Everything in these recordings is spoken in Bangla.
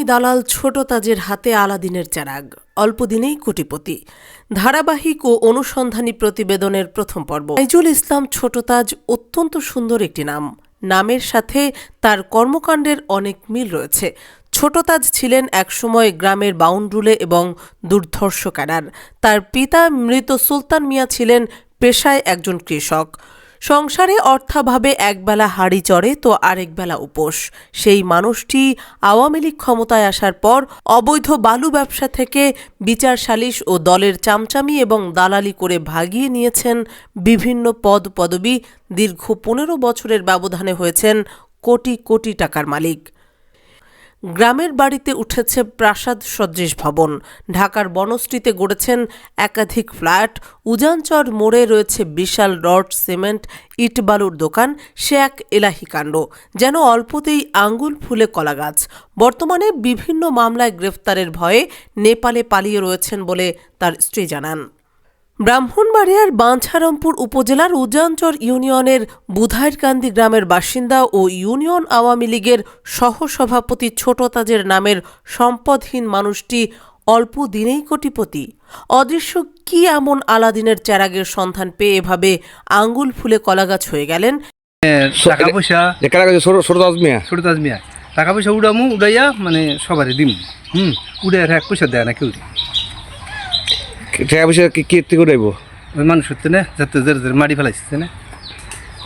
জমি দালাল ছোট তাজের হাতে আলাদিনের চারাগ, অল্প দিনেই কোটিপতি। ধারাবাহিক ও অনুসন্ধানী প্রতিবেদনের প্রথম পর্ব। আইজুল ইসলাম ছোট তাজ অত্যন্ত সুন্দর একটি নাম। নামের সাথে তার কর্মকাণ্ডের অনেক মিল রয়েছে। ছোট তাজ ছিলেন একসময় গ্রামের বাউন্ডুলে এবং দুর্ধর্ষ ক্যাডার তার পিতা মৃত সুলতান মিয়া ছিলেন পেশায় একজন কৃষক। সংসারে অর্থাভাবে একবেলা হাড়ি চড়ে তো আরেক বেলা উপোস। সেই মানুষটি আওয়ামী লীগ ক্ষমতায় আসার পর অবৈধ বালু ব্যবসা থেকে বিচার সালিশ ও দলের চামচামি এবং দালালি করে ভাগিয়ে নিয়েছেন বিভিন্ন পদ পদবি দীর্ঘ পনেরো বছরের ব্যবধানে হয়েছেন কোটি কোটি টাকার মালিক। গ্রামের বাড়িতে উঠেছে প্রাসাদ সদৃশ ভবন। ঢাকার বনশ্রীতে গড়েছেন একাধিক ফ্ল্যাট। উজানচর মোড়ে রয়েছে বিশাল রড, সিমেন্ট ইটবালুর দোকান। সে এক এলাহি কাণ্ড, যেন অল্পতেই আঙ্গুল ফুলে কলা গাছ বর্তমানে বিভিন্ন মামলায় গ্রেফতারের ভয়ে নেপালে পালিয়ে রয়েছেন বলে তার স্ত্রী জানান। ব্রাহ্মণবাড়িয়ার বাঞ্ছারামপুর উপজেলার উজানচর ইউনিয়নের বুধাইরকান্দি গ্রামের বাসিন্দা ও ইউনিয়ন আওয়ামী লীগের সহসভাপতি ছোট তাজের নামের সম্পদহীন মানুষটি অল্প দিনেই কোটিপতি। অদৃশ্য কি এমন আলাদিনের চেরাগের সন্ধান পেয়ে এভাবে আঙ্গুল ফুলে কলাগাছ হয়ে গেলেন? টাকা পয়সা টাকা উড়ামু উড়াইয়া মানে সবারই দিম। হুম উড়ে এক পয়সা দেয় না কেউ টাকা পয়সা কি কীর্তি করাইব ওই মানুষ হচ্ছে না যাতে জের জের মারি ফেলাইছে না?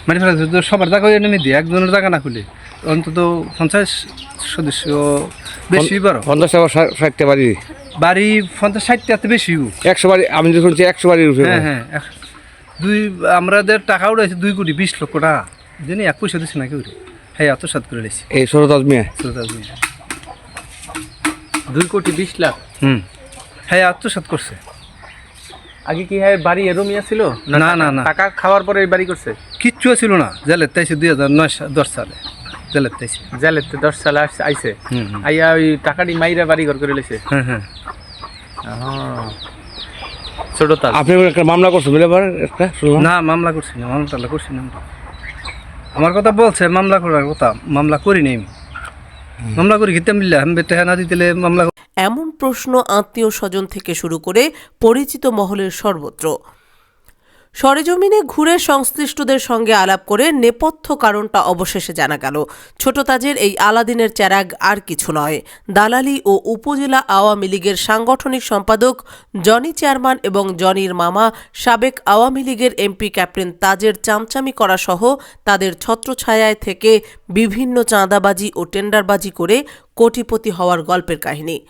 মারি ফেলাইছে তো সবার জায়গা নেমে দিয়ে একজনের জায়গা না খুলে। অন্তত পঞ্চাশ সদস্য বেশি বারো পঞ্চাশ ষাটটা বাড়ি? বাড়ি পঞ্চাশ ষাটটাতে বেশি একশো বাড়ি আমি যে শুনছি একশো বাড়ির হ্যাঁ হ্যাঁ দুই আমাদের টাকা উড়াইছে দুই কোটি বিশ লক্ষ টাকা। জানি এক পয়সা দিচ্ছে না কেউ হ্যাঁ এত সাত করে লেছি এই ছোট দাস মিয়া। ছোট তাজ মিয়া। দুই কোটি বিশ লাখ। হুম। হ্যাঁ আত্মসাত করছে। আগে কি হয় বাড়ি এরমিয়া ছিল? না, না, না। টাকা খাওয়ার পরে এই বাড়ি করছে? কিচ্ছু ছিল না। জেলের তাইছে দুই হাজার নয় দশ সালে। জেলের তাইছে জেলেতে দশ সালে আসছে আইছে। আইয়া ওই টাকাটি মাইরা বাড়ি ঘর করে লেছে হ্যাঁ হ্যাঁ ছোট তাল। আপনি একটা মামলা করছেন পারেন একটা না মামলা করছি না মামলা টামলা করছি না আমার কথা বলছে মামলা করার কথা। মামলা করি নাই আমি। মামলা করি খেতে মিললে আমি বেটা না দিতে মামলা এমন প্রশ্ন আত্মীয় স্বজন থেকে শুরু করে পরিচিত মহলের সর্বত্র। সরেজমিনে ঘুরে সংশ্লিষ্টদের সঙ্গে আলাপ করে নেপথ্য কারণটা অবশেষে জানা গেল। ছোট তাজের এই আলাদিনের চেরাগ আর কিছু নয়। দালালি ও উপজেলা আওয়ামী লীগের সাংগঠনিক সম্পাদক, জনি চেয়ারম্যান এবং জনির মামা, সাবেক আওয়ামী লীগের এমপি ক্যাপ্টেন তাজের চামচামি করা সহ তাদের ছত্রছায়ায় থেকে বিভিন্ন চাঁদাবাজি ও টেন্ডারবাজি করে কোটিপতি হওয়ার গল্পের কাহিনী।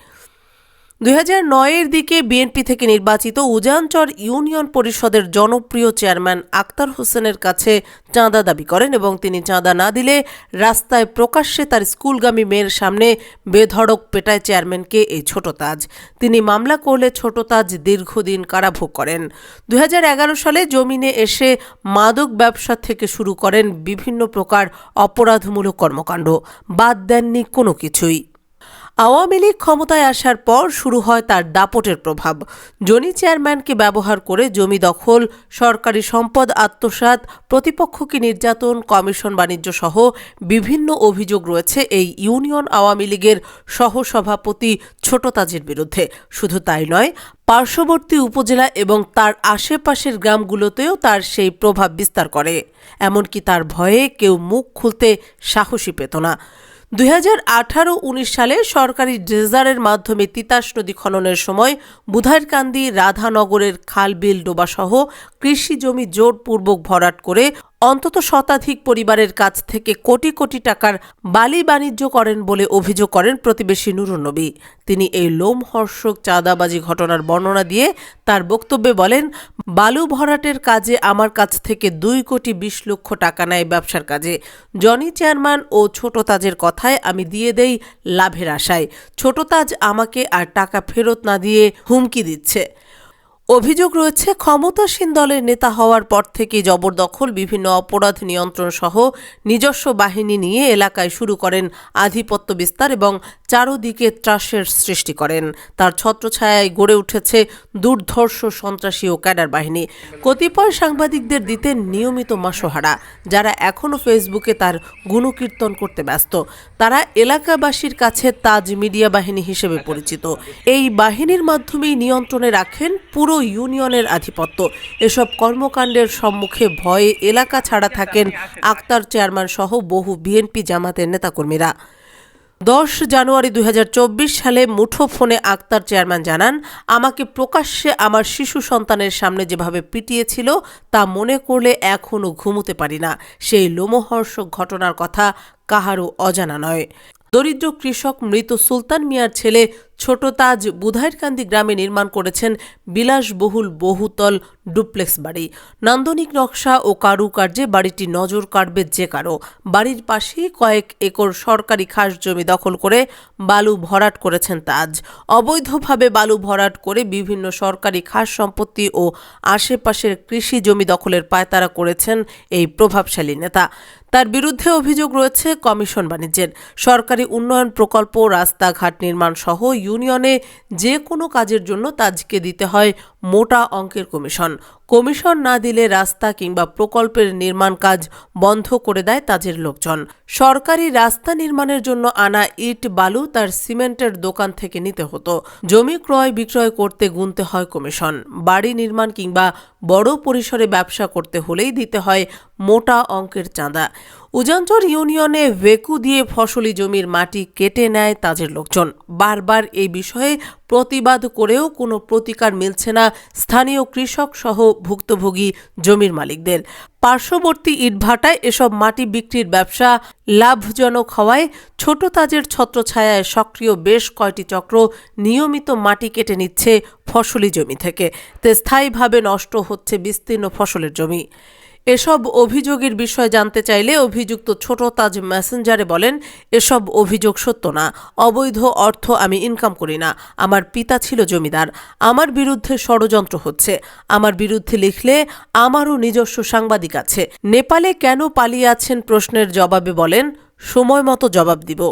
দুই হাজার নয়ের দিকে বিএনপি থেকে নির্বাচিত উজানচর ইউনিয়ন পরিষদের জনপ্রিয় চেয়ারম্যান আক্তার হোসেনের কাছে চাঁদা দাবি করেন এবং তিনি চাঁদা না দিলে রাস্তায় প্রকাশ্যে তার স্কুলগামী মেয়ের সামনে বেধড়ক পেটায় চেয়ারম্যানকে এই ছোট তাজ। তিনি মামলা করলে ছোট তাজ দীর্ঘদিন কারাভোগ করেন। দু হাজার এগারো সালে জমিনে এসে মাদক ব্যবসা থেকে শুরু করেন বিভিন্ন প্রকার অপরাধমূলক কর্মকাণ্ড। বাদ দেননি কোনো কিছুই। আওয়ামী লীগ ক্ষমতায় আসার পর শুরু হয় তার দাপটের প্রভাব। জনি চেয়ারম্যানকে ব্যবহার করে জমি দখল, সরকারি সম্পদ আত্মসাৎ, প্রতিপক্ষকে নির্যাতন, কমিশন বাণিজ্য সহ বিভিন্ন অভিযোগ রয়েছে এই ইউনিয়ন আওয়ামী লীগের সহসভাপতি ছোট তাজের বিরুদ্ধে। শুধু তাই নয়, পার্শ্ববর্তী উপজেলা এবং তার আশেপাশের গ্রামগুলোতেও তার সেই প্রভাব বিস্তার করে। এমনকি তার ভয়ে কেউ মুখ খুলতে সাহসী পেত না। দুই হাজার আঠারো উনিশ সালে সরকারি ড্রেজারের মাধ্যমে তিতাস নদী খননের সময় বুধারকান্দি রাধানগরের খালবিল ডোবাসহ কৃষি জমি জোরপূর্বক ভরাট করে অন্তত শতাধিক পরিবারের কাছ থেকে কোটি কোটি টাকার বালি বাণিজ্য করেন বলে অভিযোগ করেন প্রতিবেশী নুরুন্নবী তিনি এই লোমহর্ষক চাঁদাবাজি ঘটনার বর্ণনা দিয়ে তার বক্তব্যে বলেন, বালু ভরাটের কাজে আমার কাছ থেকে দুই কোটি বিশ লক্ষ টাকা নেয় ব্যবসার কাজে। জনি চেয়ারম্যান ও ছোট তাজের কথায় আমি দিয়ে দেই লাভের আশায়। ছোট তাজ আমাকে আর টাকা ফেরত না দিয়ে হুমকি দিচ্ছে। অভিযোগ রয়েছে, ক্ষমতাসীন দলের নেতা হওয়ার পর থেকে জবরদখল বিভিন্ন অপরাধ নিয়ন্ত্রণ সহ নিজস্ব বাহিনী নিয়ে এলাকায় শুরু করেন আধিপত্য বিস্তার এবং চারোদিকে ত্রাসের সৃষ্টি করেন। তার ছত্রছায়ায় গড়ে উঠেছে দুর্ধর্ষ সন্ত্রাসী ও ক্যাডার বাহিনী। কতিপয় সাংবাদিকদের দিতেন নিয়মিত মাসোহারা, যারা এখনও ফেসবুকে তার গুণকীর্তন করতে ব্যস্ত। তারা এলাকাবাসীর কাছে তাজ মিডিয়া বাহিনী হিসেবে পরিচিত। এই বাহিনীর মাধ্যমেই নিয়ন্ত্রণে রাখেন পুরো ইউনিয়নের আধিপত্য। এসব কর্মকাণ্ডের সম্মুখে ভয়ে এলাকা ছাড়া থাকেন আক্তার চেয়ারম্যান সহ বহু বিএনপি জামাতের নেতাকর্মীরা। দশ জানুয়ারি দুই হাজার চব্বিশ সালে মুঠোফোনে আক্তার চেয়ারম্যান জানান, আমাকে প্রকাশ্যে আমার শিশু সন্তানের সামনে যেভাবে পিটিয়েছিল, তা মনে করলে এখনও ঘুমোতে পারি না। সেই লোমহর্ষক ঘটনার কথা কাহারও অজানা নয়। দরিদ্র কৃষক মৃত সুলতান মিয়ার ছেলে ছোট তাজ বুধাইরকান্দি গ্রামে নির্মাণ করেছেন বিলাসবহুল বহুতল ডুপ্লেক্স বাড়ি। নান্দনিক নকশা ও কারুকার্যে বাড়িটি নজর কাড়বে যে কারও। বাড়ির পাশেই কয়েক একর সরকারি খাস জমি দখল করে বালু ভরাট করেছেন তাজ। অবৈধভাবে বালু ভরাট করে বিভিন্ন সরকারি খাস সম্পত্তি ও আশেপাশের কৃষি জমি দখলের পায়তারা করেছেন এই প্রভাবশালী নেতা। তার বিরুদ্ধে অভিযোগ রয়েছে কমিশন বাণিজ্যের। সরকারি উন্নয়ন প্রকল্প, রাস্তাঘাট নির্মাণ সহ ইউনিয়নে যে কোনো কাজের জন্য তাজকে দিতে হয় মোটা অঙ্কের কমিশন। কমিশন না দিলে রাস্তা কিংবা প্রকল্পের নির্মাণ কাজ বন্ধ করে দেয় তাজের লোকজন। সরকারি রাস্তা নির্মাণের জন্য আনা ইট, বালু তার সিমেন্টের দোকান থেকে নিতে হতো। জমি ক্রয় বিক্রয় করতে গুনতে হয় কমিশন। বাড়ি নির্মাণ কিংবা বড় পরিসরে ব্যবসা করতে হলেই দিতে হয় মোটা অঙ্কের চাঁদা। উজানচর ইউনিয়নে ভেকু দিয়ে ফসলি জমির মাটি কেটে নেয় তাজের লোকজন। বারবার এই বিষয়ে প্রতিবাদ করেও কোনো প্রতিকার মিলছে না স্থানীয় কৃষক সহ ভুক্তভোগী জমির মালিকদের। পার্শ্ববর্তী ইটভাটায় এসব মাটি বিক্রির ব্যবসা লাভজনক হওয়ায় ছোট তাজের ছত্রছায়ায় সক্রিয় বেশ কয়টি চক্র নিয়মিত মাটি কেটে নিচ্ছে ফসলি জমি থেকে। তে স্থায়ীভাবে নষ্ট হচ্ছে বিস্তীর্ণ ফসলের জমি। এসব অভিযোগের বিষয়ে জানতে চাইলে অভিযুক্ত ছোট তাজ মেসেঞ্জারে বলেন, এসব অভিযোগ সত্য না। অবৈধ অর্থ আমি ইনকাম করি না। আমার পিতা ছিল জমিদার। আমার বিরুদ্ধে ষড়যন্ত্র হচ্ছে। আমার বিরুদ্ধে লিখলে আমারও নিজস্ব সাংবাদিক আছে। নেপালে কেন পালিয়ে আছেন প্রশ্নের জবাবে বলেন, সময় মতো জবাব দিব।